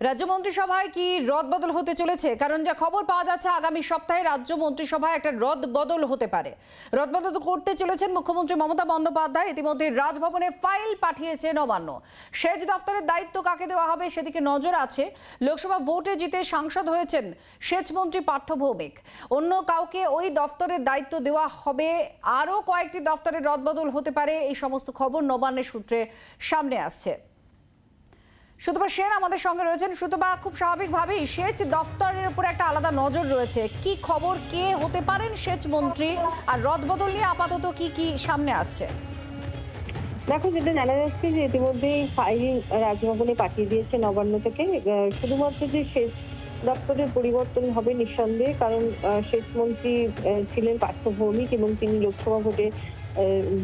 রাজ্য মন্ত্রিসভায় কি রদবদল হতে চলেছে? কারণ যা খবর পাওয়া যাচ্ছে, আগামী সপ্তাহে রাজ্য মন্ত্রিসভায় একটা রদবদল হতে পারে। রদবদল করতে চলেছেন মুখ্যমন্ত্রী মমতা বন্দ্যোপাধ্যায়। ইতিমধ্যে রাজভবনে ফাইল পাঠিয়েছে নবান্ন। সেচ দফতরের দায়িত্ব কাকে দেওয়া হবে সেদিকে নজর আছে। লোকসভা ভোটে জিতে সাংসদ হয়েছেন সেচ মন্ত্রী পার্থ ভৌমিক। অন্য কাউকে ওই দফতরের দায়িত্ব দেওয়া হবে, আরও কয়েকটি দফতরের রদবদল হতে পারে। এই সমস্ত খবর নবান্নের সূত্রে সামনে আসছে। সুতপা সেন আমাদের সঙ্গে রয়েছেন। সুতপা, খুব স্বাভাবিকভাবেই সেচ দফতরের উপর একটা আলাদা নজর রয়েছে। কি খবর, কে হতে পারেন সেচ মন্ত্রী? আর রদবদল নিয়ে আপাতত কি কি সামনে আসছে? দেখো, যেটা জানা যাচ্ছে যে ইতিমধ্যেই ফাইলিং রাজভবনে পাঠিয়ে দিয়েছে নবান্ন থেকে। শুধুমাত্র যে সেচ দপ্তরের পরিবর্তন হবে নিঃসন্দেহে, কারণ সেচ মন্ত্রী ছিলেন পার্থ ভৌমিক এবং তিনি লোকসভা ভোটে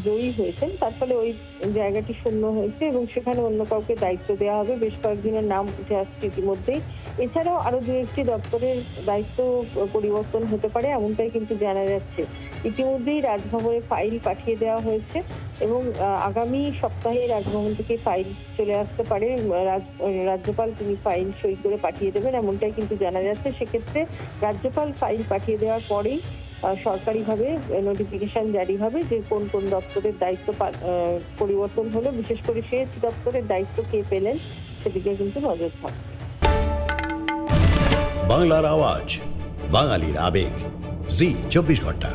জয়ী হয়েছেন। তার ফলে ওই জায়গাটি শূন্য হয়েছে এবং সেখানে অন্য কাউকে দায়িত্ব দেওয়া হবে। বেশ কয়েকজনের নাম উঠে আসছে ইতিমধ্যেই। এছাড়াও আরও দু একটি দপ্তরের দায়িত্ব পরিবর্তন হতে পারে এমনটাই কিন্তু জানা যাচ্ছে। ইতিমধ্যেই রাজভবনে ফাইল পাঠিয়ে দেওয়া হয়েছে এবং আগামী সপ্তাহে রাজভবন থেকে ফাইল চলে আসতে পারে। রাজ- রাজ্যপাল তিনি ফাইল সই করে পাঠিয়ে দেবেন এমনটাই কিন্তু জানা যাচ্ছে। সেক্ষেত্রে রাজ্যপাল ফাইল পাঠিয়ে দেওয়ার পরেই সরকারিভাবে নোটিফিকেশন জারি হবে যে কোন কোন দপ্তরের দায়িত্ব পরিবর্তন হলো। বিশেষ করে সেচ দপ্তরের দায়িত্ব কে পেলেন সেদিকে কিন্তু নজর থাকবে বাংলার আওয়াজ, বাঙালির আবেগ। জি, চব্বিশ ঘণ্টা।